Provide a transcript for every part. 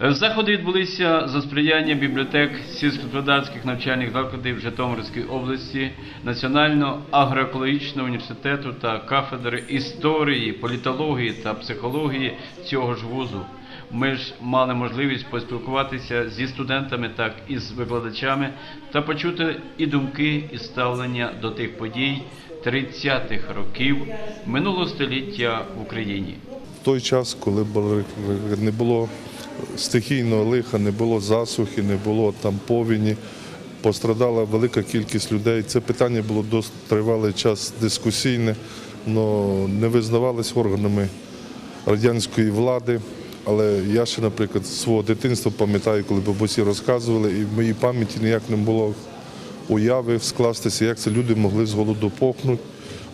Заходи відбулися за сприяння бібліотек сільськогосподарських навчальних закладів Житомирської області, Національного агроекологічного університету та кафедри історії, політології та психології цього ж вузу. Ми ж мали можливість поспілкуватися зі студентами, так і з викладачами та почути і думки, і ставлення до тих подій 30-х років минулого століття в Україні. В той час, коли не було стихійного лиха, не було засухи, не було там повені, пострадала велика кількість людей. Це питання було досить тривалий час дискусійне, але не визнавалось органами радянської влади. Але я ще, наприклад, свого дитинства пам'ятаю, коли бабусі розказували, і в моїй пам'яті ніяк не було уяви скластися, як це люди могли з голоду похнути.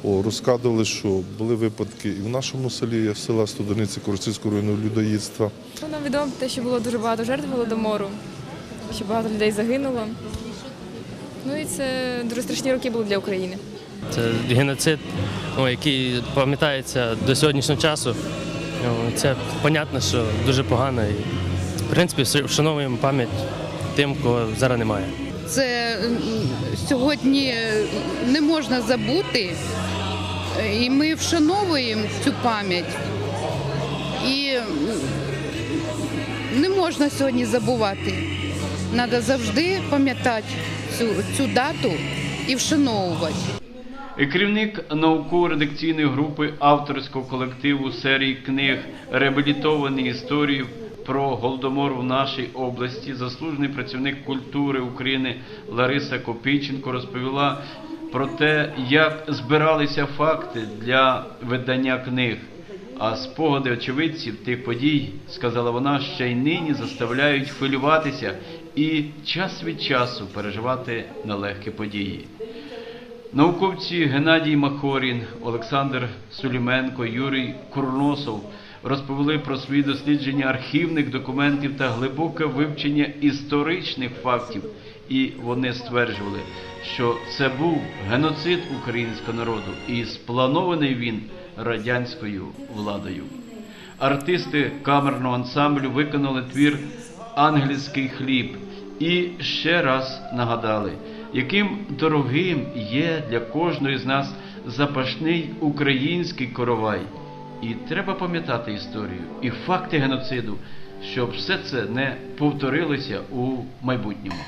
О, розказували, що були випадки і в нашому селі, з села Студениці Коростівського району людоїдства. Ну, Нам відомо те, що було дуже багато жертв голодомору, що багато людей загинуло. Ну і це дуже страшні роки були для України. Це геноцид, ну, який пам'ятається до сьогоднішнього часу. Ну, Це понятно, що дуже погано. І, в принципі, вшановуємо пам'ять тим, кого зараз немає. Це сьогодні не можна забути, і ми вшановуємо цю пам'ять. І не можна сьогодні забувати. Треба завжди пам'ятати цю, цю дату і вшановувати. Керівник науково-редакційної групи авторського колективу серії книг Реабілітовані історії про голодомор в нашій області, заслужений працівник культури України Лариса Копійченко розповіла про те, як збиралися факти для видання книг. А спогади очевидців тих подій, сказала вона, ще й нині заставляють хвилюватися і час від часу переживати нелегкі події. Науковці Геннадій Махорін, Олександр Суліменко, Юрій Курносов розповіли про свої дослідження архівних документів та глибоке вивчення історичних фактів. І вони стверджували, що це був геноцид українського народу, і спланований він радянською владою. Артисти камерного ансамблю виконали твір Ангельський хліб і ще раз нагадали, яким дорогим є для кожної з нас запашний український коровай. І треба пам'ятати історію і факти геноциду, щоб все це не повторилося у майбутньому.